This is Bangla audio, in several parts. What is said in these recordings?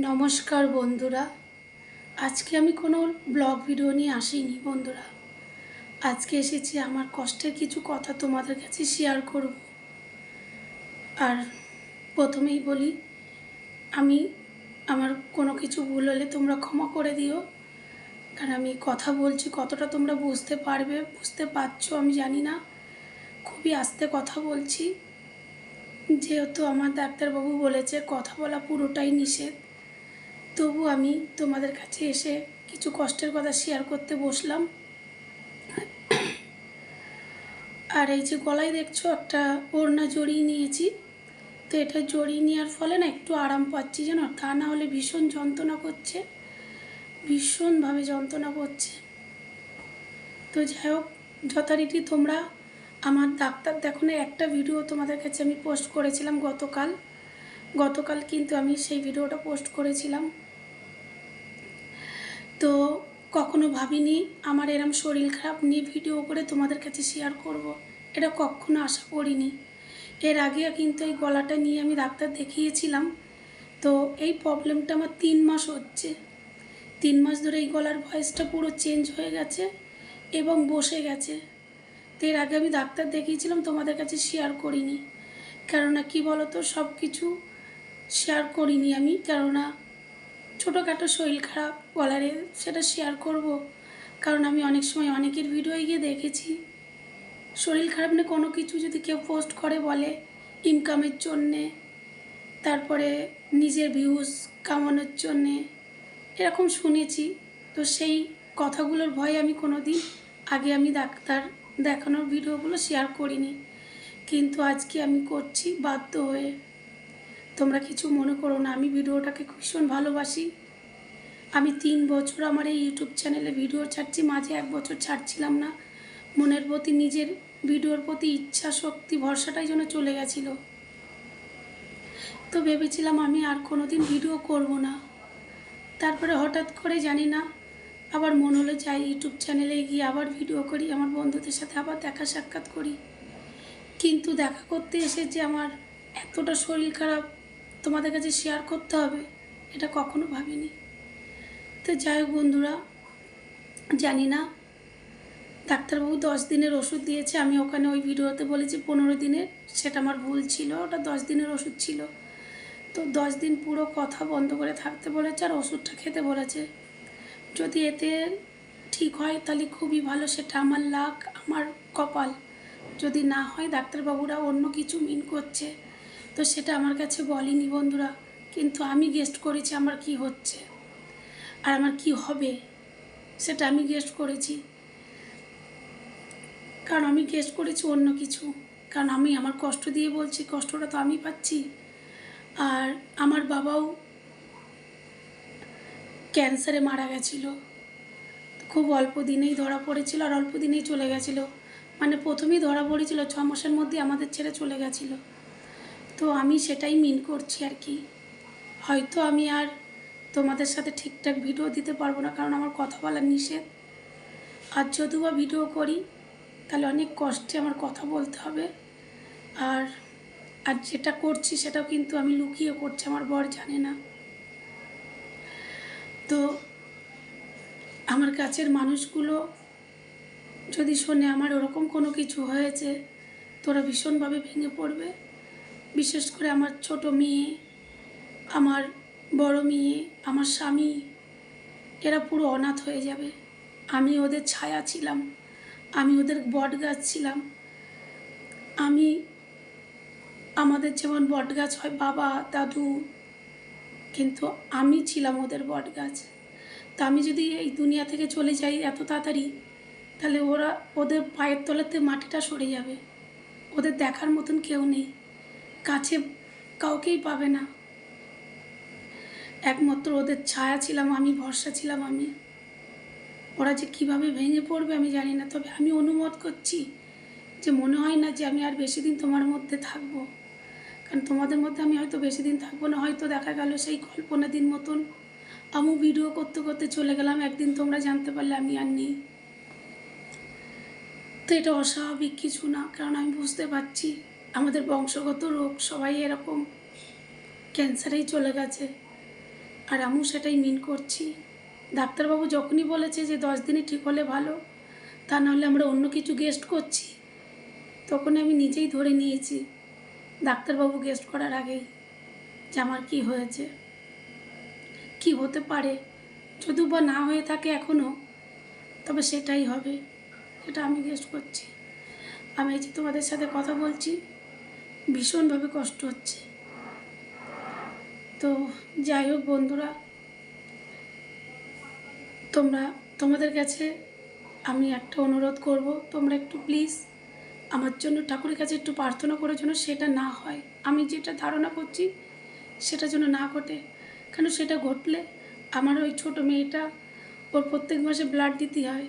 নমস্কার বন্ধুরা। আজকে আমি কোনো ব্লগ ভিডিও নিয়ে আসিনি বন্ধুরা। আজকে এসেছি আমার কষ্টের কিছু কথা তোমাদের কাছে শেয়ার করব। আর প্রথমেই বলি, আমি আমার কোনো কিছু ভুল হলে তোমরা ক্ষমা করে দিও। কারণ আমি কথা বলছি, কতটা তোমরা বুঝতে পারবে, বুঝতে পারছ আমি জানি না। খুবই আস্তে কথা বলছি। যেহেতু আমার ডাক্তারবাবু বলেছে, কথা বলা পুরোটাই নিষেধ। তবু আমি তোমাদের কাছে এসে কিছু কষ্টের কথা শেয়ার করতে বসলাম। আর এই যে গলায় দেখছ একটা ওড়না জড়িয়ে নিয়েছি। তো এটা জড়িয়ে নেওয়ার ফলে না একটু আরাম পাচ্ছি জানো? তা না হলে ভীষণ যন্ত্রণা করছে। ভীষণভাবে যন্ত্রণা করছে। তো যাই হোক, যথারীতি তোমরা আমার ডাক্তার দেখানো একটা ভিডিও তোমাদের কাছে আমি পোস্ট করেছিলাম গতকাল। গতকাল কিন্তু আমি সেই ভিডিওটা পোস্ট করেছিলাম। তো কখনো ভাবিনি আমার এরম শরীর খারাপ নিয়ে ভিডিও করে তোমাদের কাছে শেয়ার করব। এটা কখনো আশা করিনি। এর আগে কিন্তু এই গলাটা নিয়ে আমি ডাক্তার দেখিয়েছিলাম। তো এই প্রবলেমটা আমার তিন মাস হচ্ছে। তিন মাস ধরে এই গলার ভয়েসটা পুরো চেঞ্জ হয়ে গেছে এবং বসে গেছে। তো এর আগে আমি ডাক্তার দেখিয়েছিলাম, তোমাদের কাছে শেয়ার করিনি। কেননা কি বলো তো সব কিছু শেয়ার করিনি আমি। কেননা ছোটোখাটো শরীর খারাপ গলারে সেটা শেয়ার করব। কারণ আমি অনেক সময় অনেকের ভিডিওয় গিয়ে দেখেছি। শরীর খারাপ নিয়ে কোনো কিছু যদি কেউ পোস্ট করে বলে ইনকামের জন্যে, তারপরে নিজের ভিউজ কামানোর জন্যে, এরকম শুনেছি। তো সেই কথাগুলোর ভয়ে আমি কোনো দিন আগে আমি ডাক্তার দেখানোর ভিডিওগুলো শেয়ার করিনি। কিন্তু আজকে আমি করছি বাধ্য হয়ে। তোমরা কিছু মনে করো না, আমি ভিডিওটাকে ভীষণ ভালোবাসি। আমি তিন বছর আমার এই ইউটিউব চ্যানেলে ভিডিও ছাড়ছি, মাঝে এক বছর ছাড়ছিলাম না। মনের প্রতি, নিজের ভিডিওর প্রতি ইচ্ছা, শক্তি, ভরসাটাই যেন চলে গেছিল। তো ভেবেছিলাম আমি আর কোনো দিন ভিডিও করব না। তারপরে হঠাৎ করে, জানি না, আবার মন হলো যাই ইউটিউব চ্যানেলে গিয়ে আবার ভিডিও করি, আমার বন্ধুদের সাথে আবার দেখা সাক্ষাৎ করি। কিন্তু দেখা করতে এসে যে আমার এতটা শরীর খারাপ তোমাদের কাছে শেয়ার করতে হবে, এটা কখনো ভাবিনি। তো যাই হোক বন্ধুরা, জানি না, ডাক্তারবাবু দশ দিনের ওষুধ দিয়েছে, আমি ওখানে ওই ভিডিওতে বলেছি পনেরো দিনের, সেটা আমার ভুল ছিল, ওটা দশ দিনের ওষুধ ছিল। তো দশ দিন পুরো কথা বন্ধ করে থাকতে বলেছে আর ওষুধটা খেতে বলেছে। যদি এতে ঠিক হয় তাহলে খুবই ভালো, সেটা আমার লাক, আমার কপাল। যদি না হয় ডাক্তারবাবুরা অন্য কিছু মিন করছে। তো সেটা আমার কাছে বলেনি বন্ধুরা, কিন্তু আমি গেস্ট করেছি আমার কি হচ্ছে? আর আমার কি হবে? সেটা আমি গেস্ট করেছি। কারণ আমি গেস্ট করেছি অন্য কিছু। কারণ আমি আমার কষ্ট দিয়ে বলছি, কষ্টটা তো আমি পাচ্ছি। আর আমার বাবাও ক্যান্সারে মারা গেছিল। খুব অল্প দিনেই ধরা পড়েছিল আর অল্প দিনেই চলে গেছিল। মানে প্রথমেই ধরা পড়েছিল, ছ মাসের মধ্যে আমাদের ছেড়ে চলে গেছিল। তো আমি সেটাই মিন করছি আর কি। হয়তো আমি আর তোমাদের সাথে ঠিকঠাক ভিডিও দিতে পারব না, কারণ আমার কথা বলার নিষেধ। আর যদিও বা ভিডিও করি, তাহলে অনেক কষ্টে আমার কথা বলতে হবে। আর আর যেটা করছি সেটাও কিন্তু আমি লুকিয়ে করছি আমার বর জানে না। তো আমার কাছের মানুষগুলো যদি শোনে আমার ওরকম কোনো কিছু হয়েছে, তোরা ভীষণভাবে ভেঙে পড়বে। বিশেষ করে আমার ছোট মেয়ে, আমার বড় মেয়ে, আমার স্বামী, এরা পুরো অনাথ হয়ে যাবে। আমি ওদের ছায়া ছিলাম, আমি ওদের বট গাছ ছিলাম। আমি, আমাদের যেমন বট গাছ হয় বাবা, দাদু, কিন্তু আমি ছিলাম ওদের বট গাছ তা আমি যদি এই দুনিয়া থেকে চলে যাই এত তাড়াতাড়ি, তাহলে ওরা ওদের পায়ের তলাতে মাটিটা সরে যাবে। ওদের দেখার মতন কেউ নেই। কাছে কাউকেই পাবে না। একমাত্র ওদের ছায়া ছিলাম আমি, ভরসা ছিলাম আমি। ওরা যে কীভাবে ভেঙে পড়বে আমি জানি না, তবে আমি অনুমত করছি যে মনে হয় না যে আমি আর বেশি দিন তোমার মধ্যে থাকব। কারণ তোমাদের মধ্যে আমি হয়তো বেশি দিন থাকব না, হয়তো দেখা গেল সেই কল্পনা দিন মতন আমি ভিডিও করতে করতে চলে গেলাম, একদিন তোমরা জানতে পারলে আমি আর নেই। তো এটা অস্বাভাবিক কিছু না, কারণ আমি বুঝতে পারছি আমাদের বংশগত রোগ, সবাই এরকম ক্যান্সারেই চলে গেছে। আর আমিও সেটাই মিন করছি। ডাক্তারবাবু যখনই বলেছে যে দশ দিনে ঠিক হলে ভালো, তা নাহলে আমরা অন্য কিছু গেস্ট করছি। তখন আমি নিজেই ধরে নিয়েছি, ডাক্তারবাবু গেস্ট করার আগেই যে আমার কী হয়েছে, কি হতে পারে। যদিও বা না হয়ে থাকে এখনও তবে সেটাই হবে, সেটা আমি গেস্ট করছি। আমি এই যে তোমাদের সাথে কথা বলছি ভীষণভাবে কষ্ট হচ্ছে। তো যাই হোক বন্ধুরা, তোমরা, তোমাদের কাছে আমি একটা অনুরোধ করব, তোমরা একটু প্লিজ আমার জন্য, ঠাকুরের কাছে একটু প্রার্থনা করে যেন সেটা না হয়। আমি যেটা ধারণা করছি সেটা যেন না ঘটে। কেন সেটা ঘটলে আমার ওই ছোটো মেয়েটা ওর প্রত্যেক মাসে ব্লাড দিতে হয়।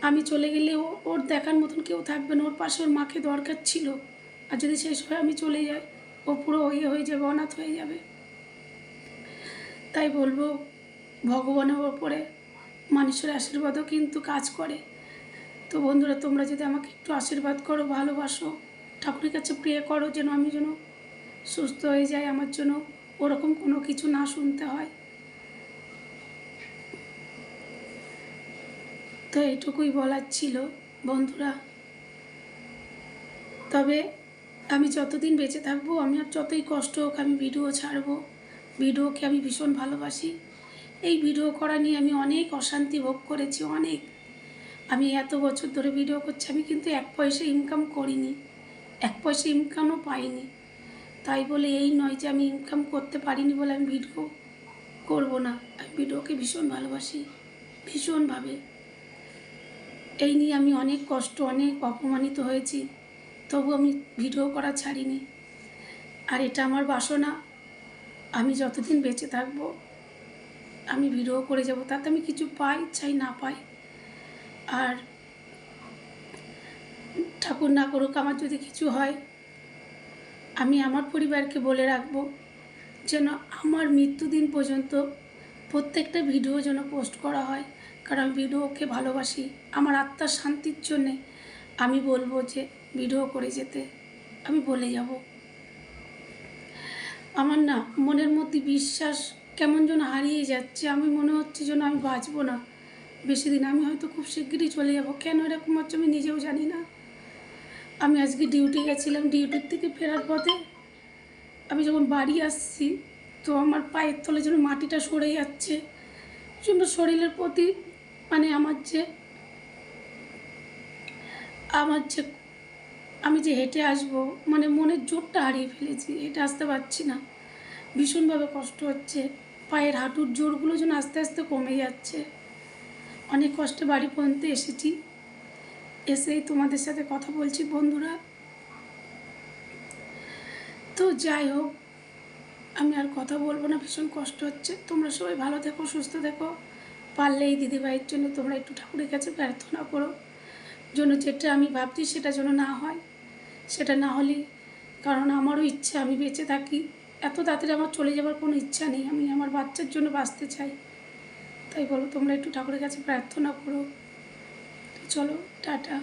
আমি চলে গেলে ওর দেখার মতন কেউ থাকবে না। ওর পাশে ওর মাকে দরকার ছিল। আর যদি শেষ সময় আমি চলে যাই। ও পুরো ইয়ে হয়ে যাবে, অনাথ হয়ে যাবে। তাই বলব ভগবানের ওপরে মানুষের আশীর্বাদও কিন্তু কাজ করে। তো বন্ধুরা, তোমরা যদি আমাকে একটু আশীর্বাদ করো, ভালোবাসো, ঠাকুরের কাছে প্রে করো, যেন আমি যেন সুস্থ হয়ে যাই, আমার জন্য ওরকম কোনো কিছু না শুনতে হয়। তো এইটুকুই বলার ছিল বন্ধুরা। তবে আমি যতদিন বেঁচে থাকব, আমি আর যতই কষ্ট হোক আমি ভিডিও ছাড়বো। ভিডিওকে আমি ভীষণ ভালোবাসি। এই ভিডিও করা নিয়ে আমি অনেক অশান্তি ভোগ করেছি, অনেক। আমি এত বছর ধরে ভিডিও করছি, আমি কিন্তু এক পয়সা ইনকাম করিনি। এক পয়সা ইনকামও পাইনি। তাই বলে এই নয় যে আমি ইনকাম করতে পারিনি বলে আমি ভিডিও করব না। আমি ভিডিওকে ভীষণ ভালোবাসি, ভীষণভাবে। এই নিয়ে আমি অনেক কষ্ট, অনেক অপমানিত হয়েছি। তবু আমি ভিডিও করা ছাড়িনি। আর এটা আমার বাসনা। আমি যতদিন বেঁচে থাকব, আমি ভিডিও করে যাব। তাতে আমি কিছু পাই, চাই, না পাই। আর ঠাকুর না করুক আমার যদি কিছু হয়, আমি আমার পরিবারকে বলে রাখব যেন আমার মৃত্যুদিন পর্যন্ত প্রত্যেকটা ভিডিও যেন পোস্ট করা হয়। কারণ আমি ভিডিওকে ভালোবাসি। আমার আত্মার শান্তির জন্যে আমি বলব যে ভিডিও করে যেতে, আমি বলে যাব। আমার না মনের মধ্যে বিশ্বাস কেমন যেন হারিয়ে যাচ্ছে, আমি মনে হচ্ছে যেন আমি বাঁচবো না। বেশি দিন আমি হয়তো খুব শিগগিরই চলে যাব, কেন এরকম হচ্ছে আমি নিজেও জানি না। আমি আজকে ডিউটি গেছিলাম ডিউটির থেকে ফেরার পথে আমি যখন বাড়ি আসছি, তো আমার পায়ের তলে যেন মাটিটা সরে যাচ্ছে। জন্য শরীরের প্রতি মানে আমার যে আমার যে আমি যে হেঁটে আসব মানে মনের জোরটা হারিয়ে ফেলেছি, হেঁটে আসতে পারছি না। ভীষণভাবে কষ্ট হচ্ছে। পায়ের হাঁটুর জোরগুলো যেন আস্তে আস্তে কমে যাচ্ছে। অনেক কষ্টে বাড়ি পর্যন্ত এসেছি। এসেই তোমাদের সাথে কথা বলছি, বন্ধুরা। তো যাই হোক, আমি আর কথা বলব না, ভীষণ কষ্ট হচ্ছে। তোমরা সবাই ভালো থেকো, সুস্থ থেকো। পারলে এই দিদিভাইয়ের জন্য তোমরা একটু ঠাকুরের কাছে প্রার্থনা করো। জন্য যেটা আমি ভাবছি সেটা যেন না হয়। সেটা না হলে কারণ আমারও ইচ্ছা, আমি বেঁচে থাকি। এত তাড়াতাড়ি আমার চলে যাবার কোনো ইচ্ছা নেই। আমি আমার বাচ্চার জন্য বাঁচতে চাই। তাই বলো, তোমরা একটু ঠাকুরের কাছে প্রার্থনা করো। চলো, টাটা।